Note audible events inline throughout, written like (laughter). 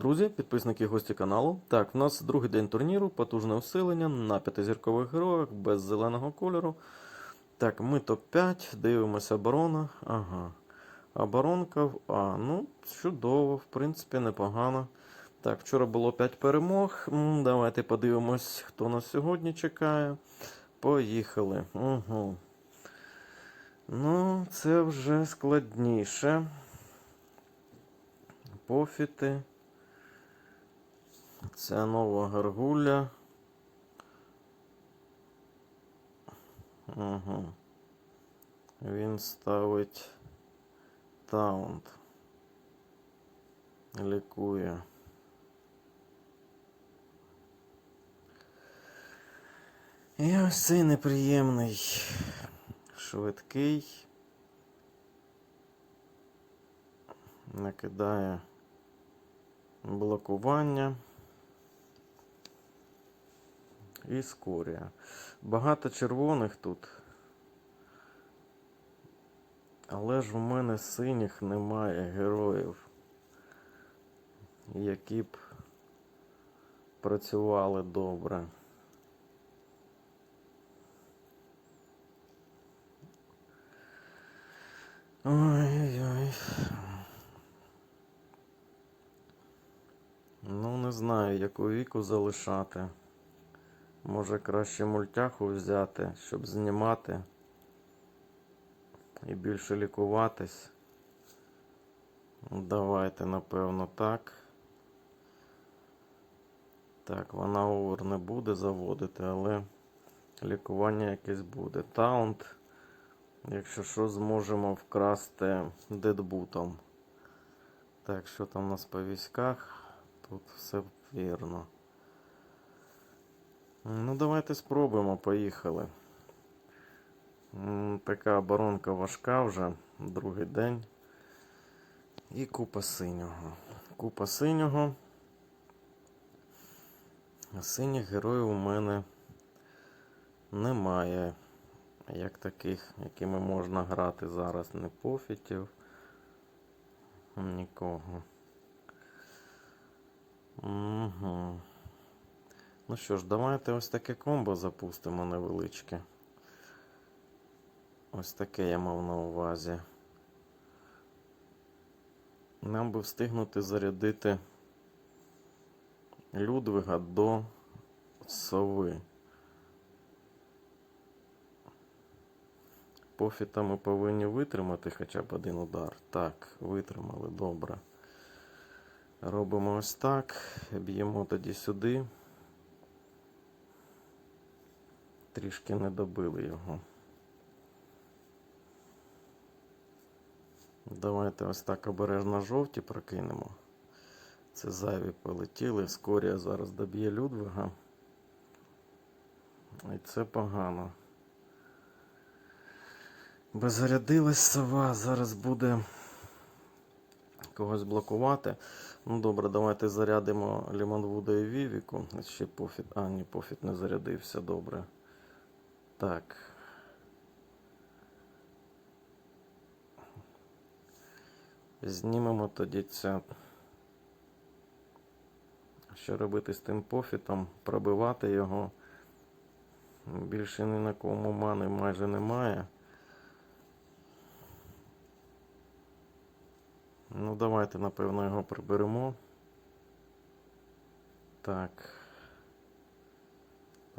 друзі, підписники і гості каналу. Так, в нас другий день турніру, потужне усилення на п'ятизіркових героях без зеленого кольору. Так, ми топ-5, дивимося оборона. Ага. Оборонка в А. Ну, чудово, в принципі, непогано. Так, вчора було 5 перемог. Давайте подивимось, хто нас сьогодні чекає. Поїхали. Угу. Ну, це вже складніше. Пофіти. Це нова гаргуля. Угу. Він ставить таунт. Лікує. І ось цей неприємний, швидкий. Накидає блокування і скорія. Багато червоних тут. Але ж у мене синіх немає героїв, які б працювали добре. Ой-ой-ой. Ну, не знаю, яку віку залишати. Може краще мультяху взяти, щоб знімати і більше лікуватись. Давайте, напевно, так. Так, вона овер не буде заводити, але лікування якесь буде. Таунт, якщо що, зможемо вкрасти дедбутом. Так, що там у нас по військах? Тут все вірно. Ну, давайте спробуємо, поїхали. Така оборонка важка вже, другий день. І купа синього. Купа синього. Синіх героїв у мене немає. Як таких, якими можна грати зараз. Не пофітів. Нікого. Угу. Ну що ж, давайте ось таке комбо запустимо невеличке. Ось таке я мав на увазі. Нам би встигнути зарядити Людвига до сови. Пофіта ми повинні витримати хоча б один удар. Так, витримали, добре. Робимо ось так. Б'ємо тоді сюди. Трішки не добили його. Давайте ось так обережно жовті прокинемо. Це зайві полетіли. Скорія зараз доб'є Людвига. І це погано. Бо зарядилась сова, зараз буде когось блокувати. Ну добре, давайте зарядимо Лімонвуда і Вівіку. Ще пофіт. А, ні, пофіт не зарядився, добре. Так. Знімемо тоді це. Що робити з тим пофітом? Пробивати його. Більше ні на кому мани майже немає. Ну, давайте, напевно, його приберемо. Так.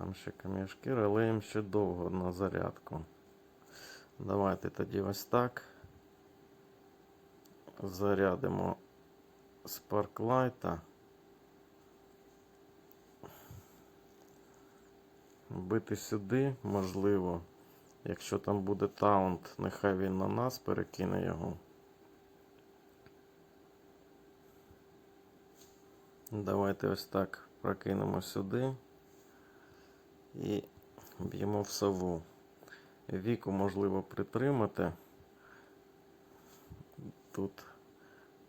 Там ще кам'яшкір, але їм ще довго на зарядку. Давайте тоді ось так. Зарядимо спарклайта. Бити сюди, можливо. Якщо там буде таунт, нехай він на нас перекине його. Давайте ось так прокинемо сюди і б'ємо в сову. Віку можливо притримати. Тут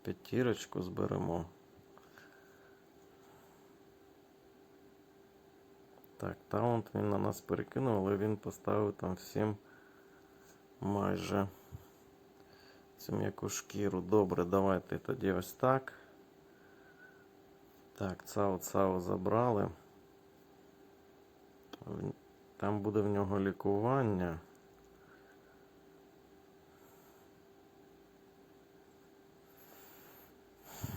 п'ятірочку зберемо. Так, таунт він на нас перекинув, але він поставив там всім майже цю м'яку шкіру. Добре, давайте тоді ось так. Так, цао забрали. Там буде в нього лікування.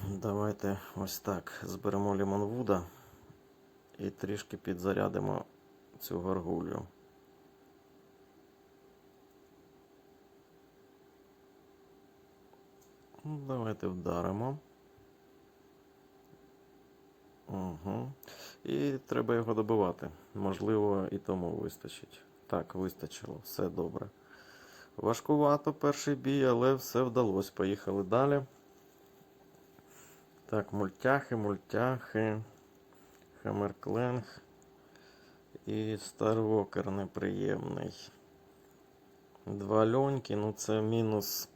Давайте ось так. Зберемо лімонвуда і трішки підзарядимо цю горгулю. Ну, Давайте вдаримо. Угу. І треба його добивати. Можливо, і тому вистачить. Так, вистачило, все добре. Важкувато перший бій, але все вдалося. Поїхали далі. Так, мультяхи, мультяхи. Хаммеркленг. І Старвокер неприємний. Два льоньки, ну це мінус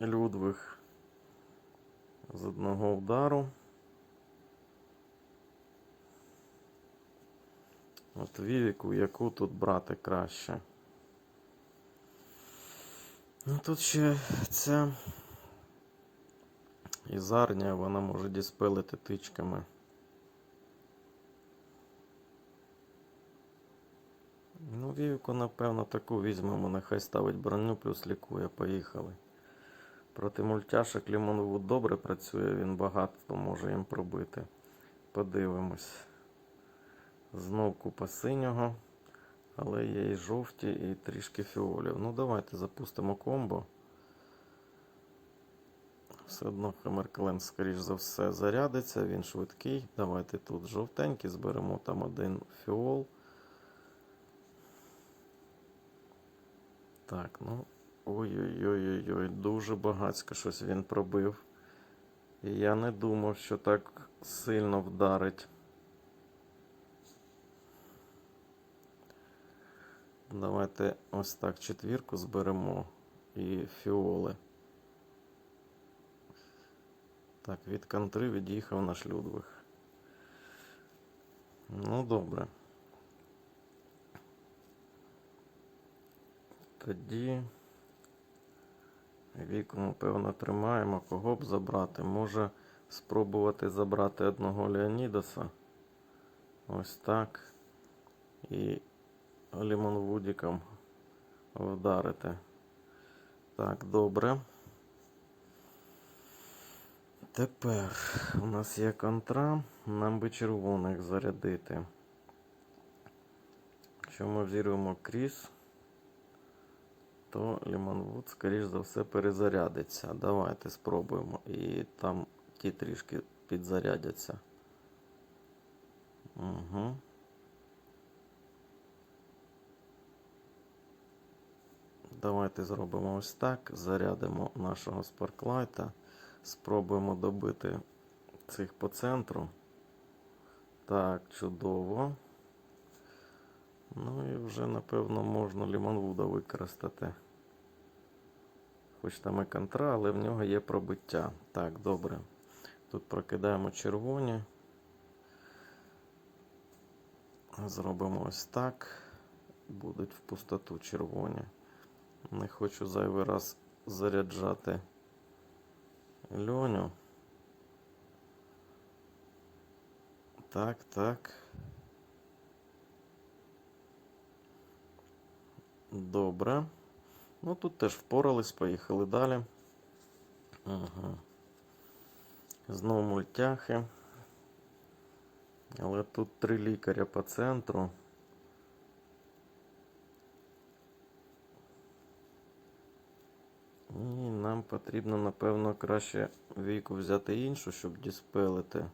Людвиг з одного удару. От Вівіку, яку тут брати краще. Ну тут ще ця ізарня, вона може діспелити тичками. Ну, Вівіку, напевно, таку візьмемо, нехай ставить броню, плюс лікує. Поїхали. Проти мультяшок Лімонвуд добре працює, він багато може їм пробити. Подивимось. Знов купа синього, але є і жовті, і трішки фіолів. Ну, давайте запустимо комбо. Все одно Хаммеркленд, скоріш за все, зарядиться, він швидкий. Давайте тут жовтенький, зберемо там один фіол. Так, ну. Ой-ой-ой, дуже багацько щось він пробив. І я не думав, що так сильно вдарить. Давайте ось так четвірку зберемо і фіоли. Так, від контри від'їхав наш Людвиг. Ну, добре. Тоді віку, ми, певно, тримаємо. Кого б забрати? Може спробувати забрати одного Леонідаса. Ось так. І Лімонвудіком вдарити. Так, добре. Тепер у нас є контра, нам би червоних зарядити. Якщо ми взірвемо кріс, то Лімонвуд, скоріш за все, перезарядиться. Давайте спробуємо. І там ті трішки підзарядяться. Угу. Давайте зробимо ось так. Зарядимо нашого спарклайта. Спробуємо добити цих по центру. Так, чудово. Ну і вже, напевно, можна Лімонвуда використати. Хоч там і контра, але в нього є пробиття. Так, добре. Тут прокидаємо червоні. Зробимо ось так. Будуть в пустоту червоні. Не хочу зайвий раз заряджати льоню. Так, так. Добре. Ну тут теж впорались, поїхали далі. Ага. Знову мультяхи. Але тут три лікаря по центру. І нам потрібно, напевно, краще віку взяти іншу, щоб діспелити.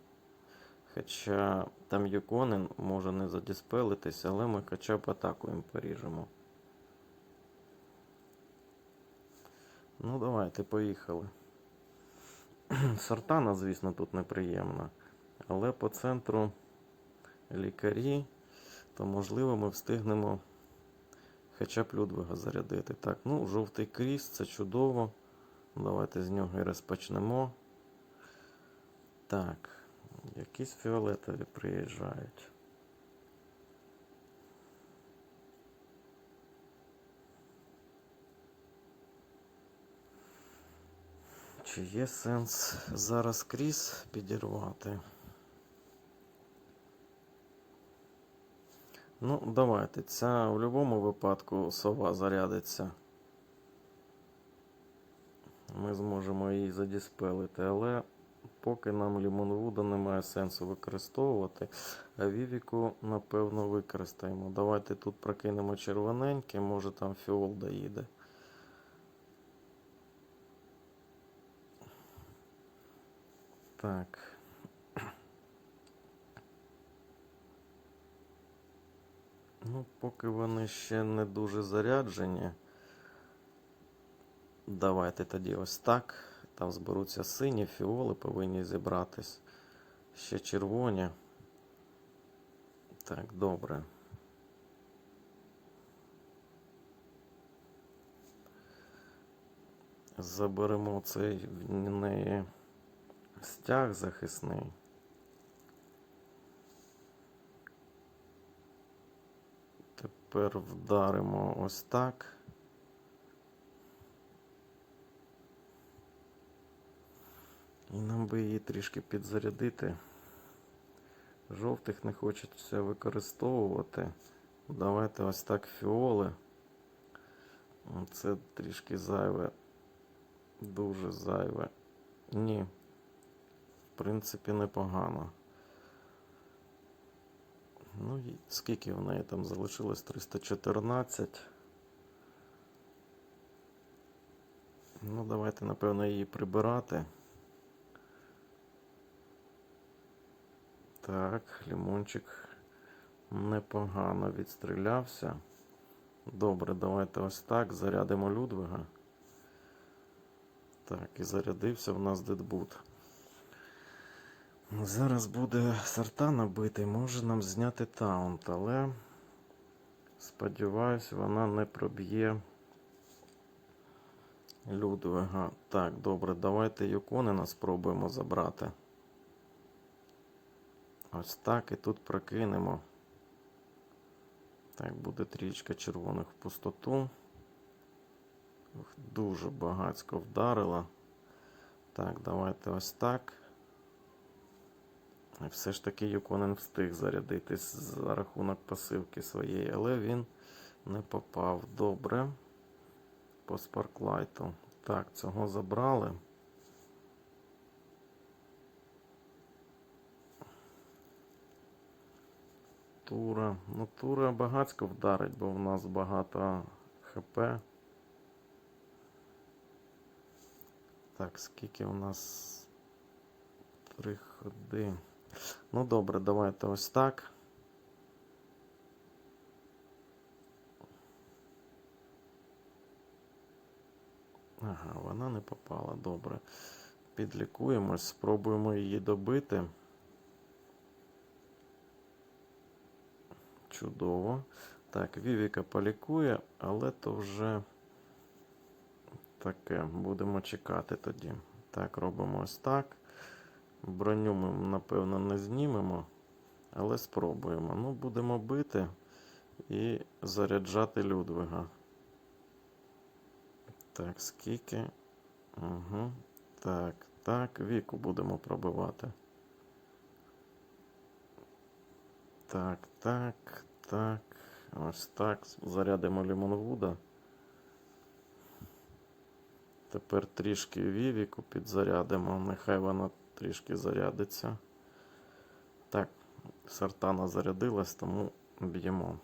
Хоча там Юконен може не задіспелитись, але ми хоча б атаку їм поріжемо. Ну, давайте, поїхали. (clears throat) Сортана, звісно, тут неприємна. Але по центру лікарі, то можливо ми встигнемо хоча б Людвига зарядити. Так, ну, жовтий кріс, це чудово. Давайте з нього і розпочнемо. Так, якісь фіолетові приїжджають. Чи є сенс зараз кріс підірвати? Ну, давайте. Ця в будь-якому випадку сова зарядиться. Ми зможемо її задіспелити, але поки нам Лімонвуда немає сенсу використовувати, а Вівіку, напевно, використаємо. Давайте тут прокинемо червоненьке, може там фіол доїде. Так. Ну, поки вони ще не дуже заряджені. Давайте тоді ось так. Там зберуться сині, фіоли повинні зібратись. Ще червоні. Так, добре. Заберемо цей в неї стяг захисний. Тепер вдаримо ось так. І нам би її трішки підзарядити. Жовтих не хочеться використовувати. Давайте ось так фіоли. Це трішки зайве. Дуже зайве. Ні. В принципі, непогано. Ну, і скільки в неї там залишилось? 314. Ну, давайте, напевно, її прибирати. Так, лімончик непогано відстрілявся. Добре, давайте ось так. Зарядимо Людвига. Так, і зарядився в нас дедбут. Зараз буде Сартана бити, може нам зняти таунт, але сподіваюсь, вона не проб'є Людвига. Так, добре, давайте Юконена спробуємо забрати. Ось так і тут прокинемо. Так, буде трічка червоних в пустоту. Дуже багацько вдарила. Так, давайте ось так. Все ж таки Юконен встиг зарядитись за рахунок пасивки своєї, але він не попав добре по спарклайту. Так, цього забрали. Тура. Ну, Тура багацько вдарить, бо в нас багато ХП. Так, скільки у нас три ходи. Ну добре, давайте ось так. Ага, вона не попала. Добре. Підлікуємось, спробуємо її добити. Чудово. Так, Вівіка полікує, але то вже таке. Будемо чекати тоді. Так, робимо ось так. Броню ми, напевно, не знімемо, але спробуємо. Ну, будемо бити і заряджати Людвига. Так, скільки? Угу. Так, так, віку будемо пробивати. Так, так, так. Ось так. Зарядимо Лімонвуда. Тепер трішки Вівіку підзарядимо. Нехай вона трішки зарядиться. Так, Сартана зарядилась, тому б'ємо.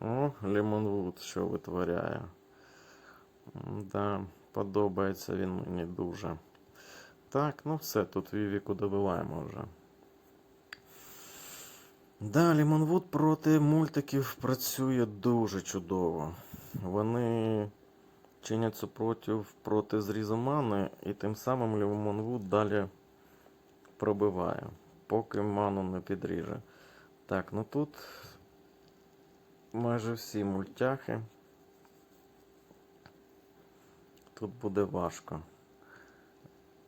О, Лімонвуд що витворяє. Да, подобається він мені дуже. Так, ну все, тут Вівіку добиваємо вже. Да, Лімонвуд проти мультиків працює дуже чудово. Вони чинять супротив проти зрізу мани, і тим самим Лімонвуд далі пробиває, поки ману не підріже. Так, ну тут майже всі мультяхи. Тут буде важко.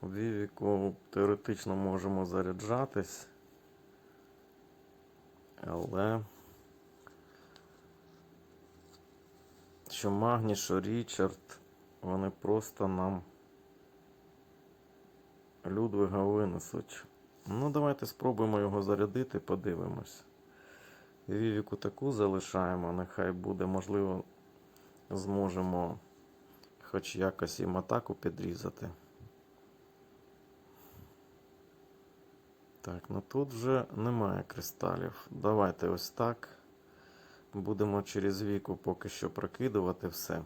Вівіку теоретично можемо заряджатись. Але що Магні, що Річард, вони просто нам Людвига винесуть. Ну, давайте спробуємо його зарядити, подивимось. Вівіку таку залишаємо, нехай буде, можливо, зможемо хоч якось їм атаку підрізати. Так, ну тут вже немає кристалів. Давайте ось так. Будемо через віку поки що прокидувати все.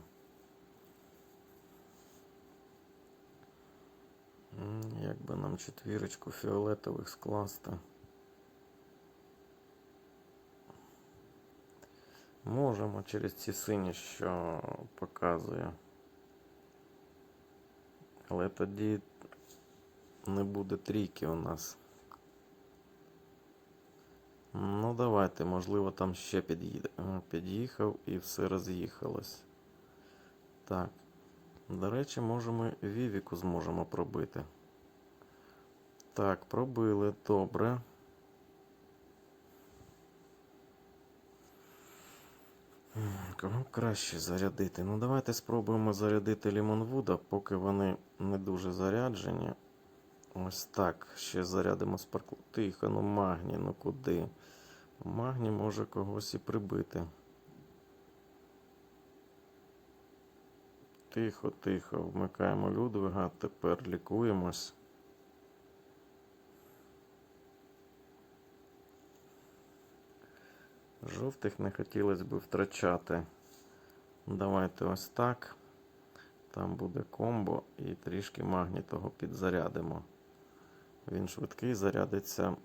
Як би нам четвірочку фіолетових скласти? Можемо через ці сині, що показує. Але тоді не буде трійки у нас. Ну, давайте, можливо, там ще під'їде. Е, Під'їхав і все роз'їхалось. Так. До речі, може ми Вівіку зможемо пробити. Так, пробили, добре. Кого краще зарядити? Ну, давайте спробуємо зарядити Лімонвуда, поки вони не дуже заряджені. Ось так. Ще зарядимо спарклу. Тихо, ну магні, ну куди? Магні може когось і прибити. Тихо, тихо. Вмикаємо Людвига, тепер лікуємось. Жовтих не хотілося б втрачати. Давайте ось так. Там буде комбо і трішки магнітого підзарядимо. Він швидкий, зарядиться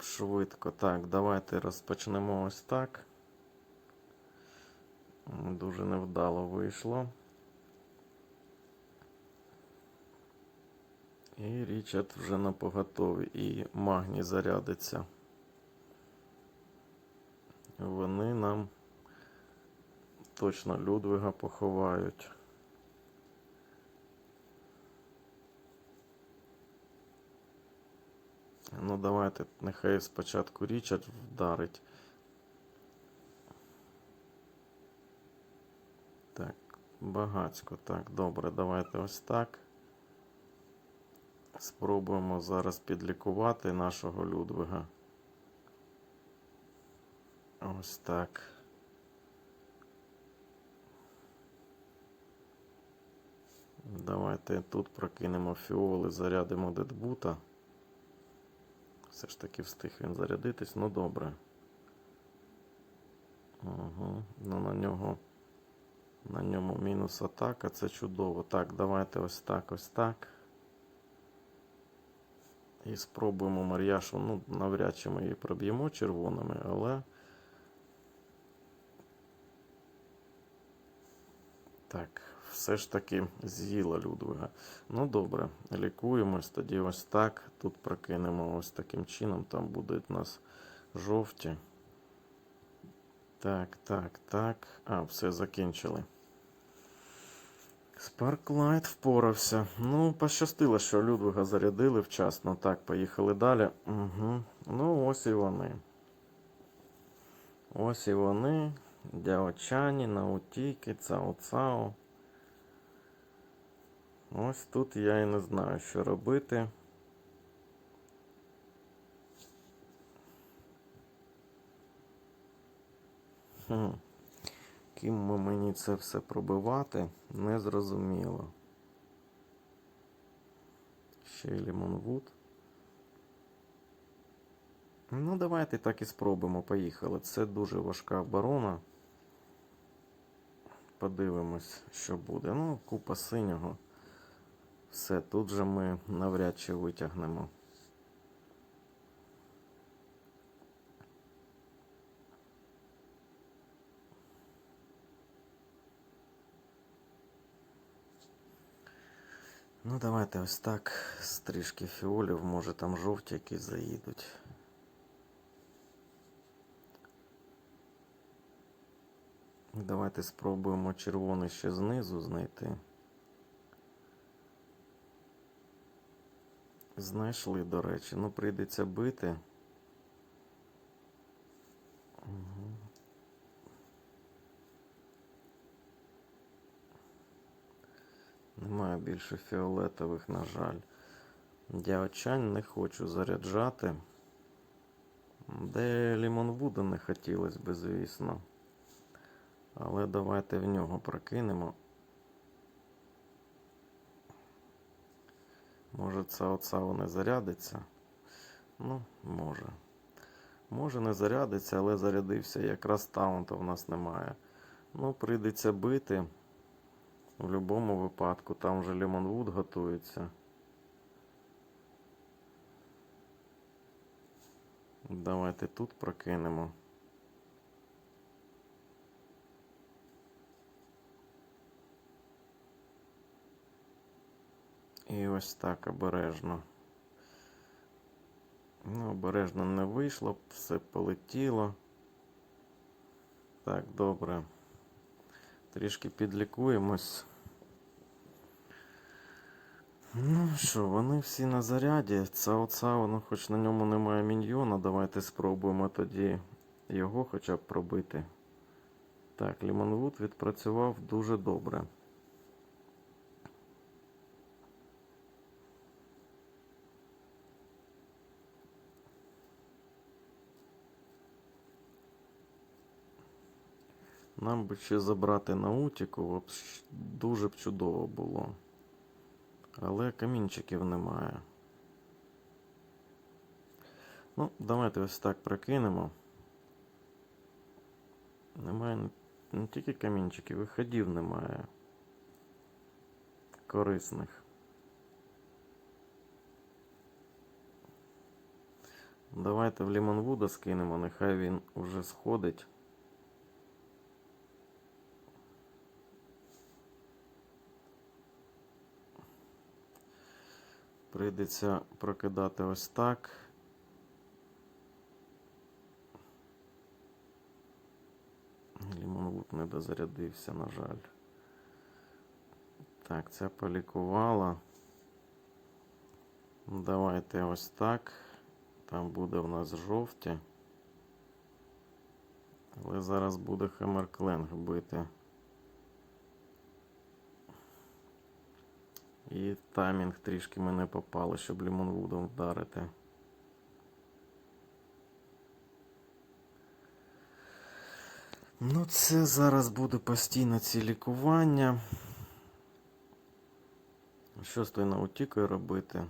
швидко. Так, давайте розпочнемо ось так. Дуже невдало вийшло. І Річард вже на поготові. І магній зарядиться. Вони нам точно Людвига поховають. Ну, давайте, нехай спочатку Річард вдарить. Так, багацько. Так, добре, давайте ось так. Спробуємо зараз підлікувати нашого Людвига. Ось так. Давайте тут прокинемо фіоли, зарядимо дедбута. Все ж таки встиг він зарядитись, ну добре. Угу. Ну на нього. На ньому мінус атака, це чудово. Так, давайте ось так, ось так. І спробуємо Мар'яшу. Ну, навряд чи ми її проб'ємо червоними, але. Так, все ж таки з'їла Людвига. Ну добре, лікуємось, тоді ось так. Тут прокинемо ось таким чином. Там будуть у нас жовті. Так, так, так. А, все закінчили. Спарклайт впорався. Ну, пощастило, що Людвига зарядили вчасно. Так, поїхали далі. Угу. Ну, ось і вони. Ось і вони. Дяочані, Наутіки, Цао-Цао. Ось тут я і не знаю, що робити. Ким ми мені це все пробивати, не зрозуміло. Ще й Лімонвуд. Ну, давайте так і спробуємо. Поїхали. Це дуже важка оборона. Подивимось, що буде. Ну, купа синього. Все, тут же ми навряд чи витягнемо. Ну, давайте ось так. Стрижки фіолів, може там жовті якісь заїдуть. Давайте спробуємо червоний ще знизу знайти. Знайшли, до речі. Ну, прийдеться бити. Немає більше фіолетових, на жаль. Дяочань не хочу заряджати. Де Лімонвуда не хотілося би, звісно. Але давайте в нього прокинемо. Може це оца не зарядиться? Ну, може. Може не зарядиться, але зарядився. Якраз таунта в нас немає. Ну, прийдеться бити. В будь-якому випадку. Там вже Лімонвуд готується. Давайте тут прокинемо. І ось так обережно. Ну, обережно не вийшло, все полетіло. Так, добре. Трішки підлікуємось. Ну що, вони всі на заряді. Цао Цао, ну хоч на ньому немає міньйона. Давайте спробуємо тоді його хоча б пробити. Так, Лімонвуд відпрацював дуже добре. Нам би ще забрати наутіку, дуже б чудово було. Але камінчиків немає. Ну, давайте ось так прокинемо. Немає не, тільки камінчиків, і ходів немає. Корисних. Давайте в Лімонвуда скинемо, нехай він уже сходить. Прийдеться прокидати ось так. Лімонвуд не дозарядився, на жаль. Так, це полікувала. Давайте ось так. Там буде в нас жовті. Але зараз буде Хемеркленг бити. І таймінг трішки ми не попали, щоб Лімонвудом вдарити. Ну, це зараз буде постійно ці лікування. Що з тою наутікою робити?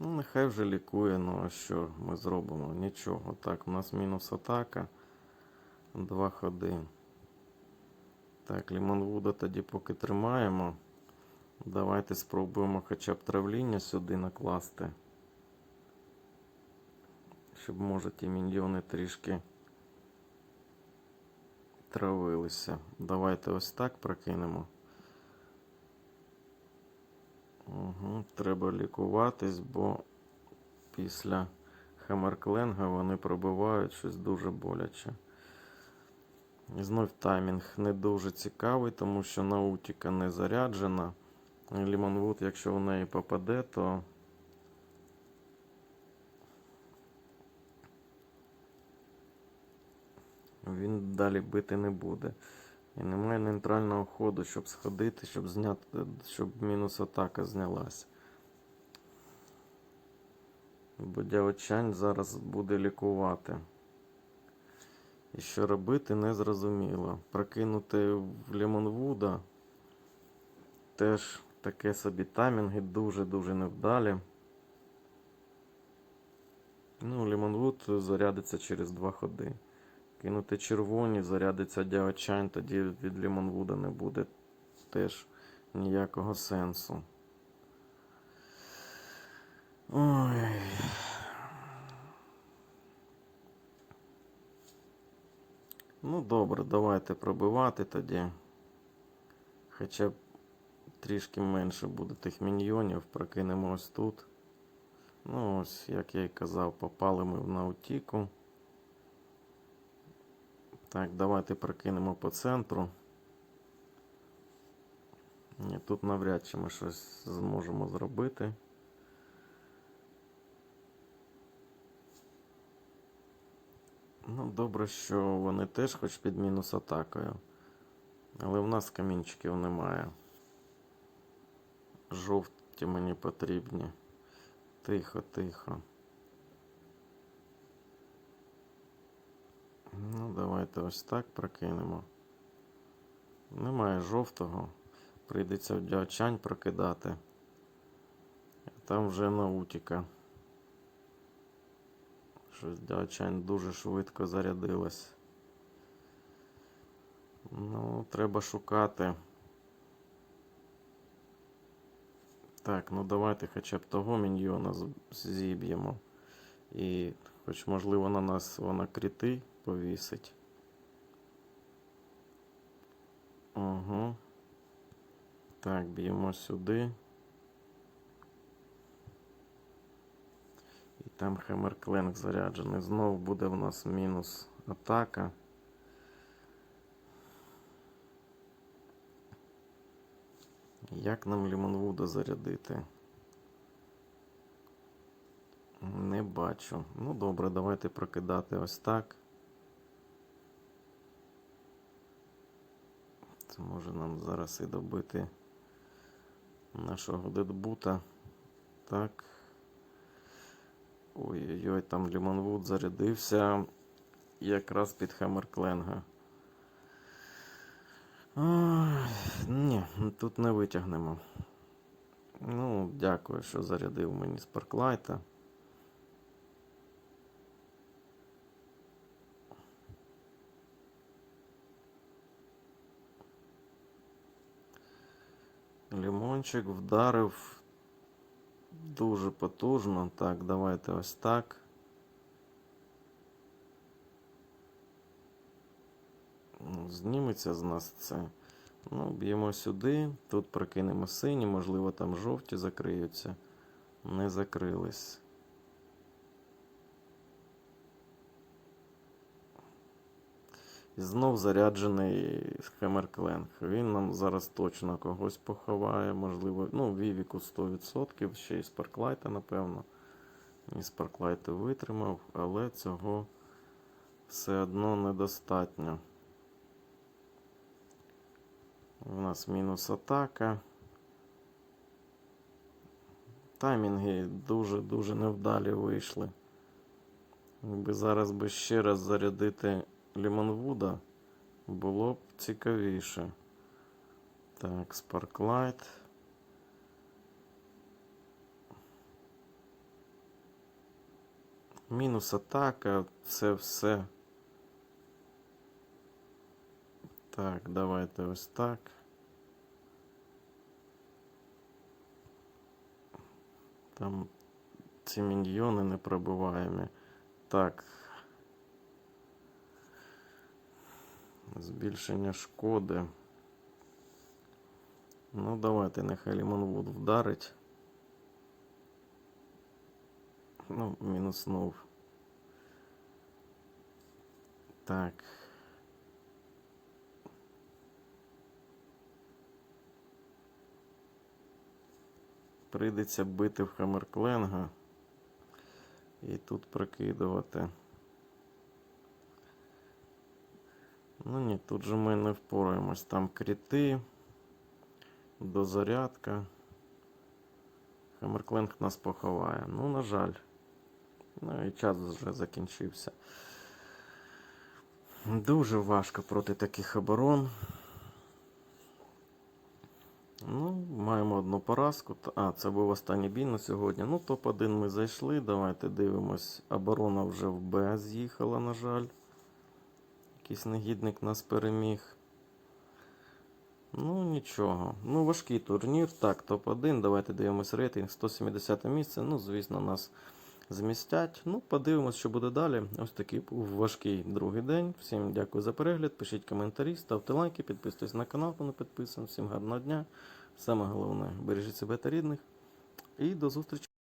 Ну, нехай вже лікує, ну а що ми зробимо? Нічого. Так, у нас мінус атака. Два ходи. Так, Лімонвуда тоді поки тримаємо. Давайте спробуємо хоча б травління сюди накласти. Щоб, може, ті міньйони трішки травилися. Давайте ось так прокинемо. Угу, треба лікуватись, бо після Хаммеркленга вони пробивають щось дуже боляче. І знов таймінг не дуже цікавий, тому що наутіка не заряджена. Лімонвуд, якщо в неї попаде, то він далі бити не буде. І немає нейтрального ходу, щоб сходити, щоб зняти, щоб мінус атака знялась. Бо дявочань зараз буде лікувати. І що робити, не зрозуміло. Прокинути в Лімонвуда теж таке собі таймінги дуже-дуже невдалі. Ну, Лімонвуд зарядиться через два ходи. Кинути червоні, зарядиться діачань, тоді від Лімонвуда не буде теж ніякого сенсу. Ой. Ну, добре, давайте пробивати тоді. Хоча б трішки менше буде тих міньйонів, прокинемо ось тут. Ну, ось, як я і казав, попали ми в наутіку. Так, давайте прокинемо по центру. Ні, тут навряд чи ми щось зможемо зробити. Ну, добре, що вони теж хоч під мінус атакою. Але в нас камінчиків немає. Жовті мені потрібні. Тихо, тихо. Ну, давайте ось так прокинемо. Немає жовтого. Прийдеться в діочань прокидати. Там вже наутіка. Щось діочань дуже швидко зарядилась. Ну, треба шукати. Так, ну давайте хоча б того міньйона зіб'ємо. І хоч можливо на нас вона кріти повісить. Угу. Так, б'ємо сюди. І там Хемеркленг заряджений. Знов буде в нас мінус атака. Як нам Лімонвуда зарядити? Не бачу. Ну добре, давайте прокидати ось так. Це може нам зараз і добити нашого дедбута. Так. Ой-ой-ой, там Лімонвуд зарядився якраз під Хаммеркленга. Ай, Ні, тут не витягнемо. Ну, дякую, що зарядив мені Спарклайта. Лімончик вдарив дуже потужно. Так, давайте ось так. Зніметься з нас це. Ну, б'ємо сюди. Тут прокинемо сині, можливо, там жовті закриються. Не закрились. І знов заряджений Хемеркленг. Він нам зараз точно когось поховає. Можливо, ну, Вівіку 100%, ще й Спарклайта, напевно. І Спарклайта витримав, але цього все одно недостатньо. У нас мінус атака. Таймінги дуже-дуже невдалі вийшли. Якби зараз би ще раз зарядити Лімонвуда, було б цікавіше. Так, Sparklight. Мінус атака, це все. Так, давайте ось так. Там ці міньйони непробиваємі. Так. Збільшення шкоди. Ну, давайте, нехай Лімонвуд вдарить. Ну, мінуснув. Так. Прийдеться бити в Хаммеркленга. І тут прокидувати. Ну ні, тут же ми не впораємось. Там кріти, дозарядка. Хаммеркленг нас поховає. Ну, на жаль. Ну і час вже закінчився. Дуже важко проти таких оборон. Ну, маємо одну поразку. А, це був останній бій на сьогодні. Ну, топ-1 ми зайшли. Давайте дивимось. Оборона вже в Б з'їхала, на жаль. Якийсь негідник нас переміг. Ну, нічого. Ну, важкий турнір. Так, топ-1. Давайте дивимось рейтинг. 170 місце. Ну, звісно, нас змістять. Ну, подивимось, що буде далі. Ось такий був важкий другий день. Всім дякую за перегляд. Пишіть коментарі, ставте лайки, підписуйтесь на канал, хто не підписаний. Всім гарного дня. Саме головне, бережіть себе та рідних. І до зустрічі.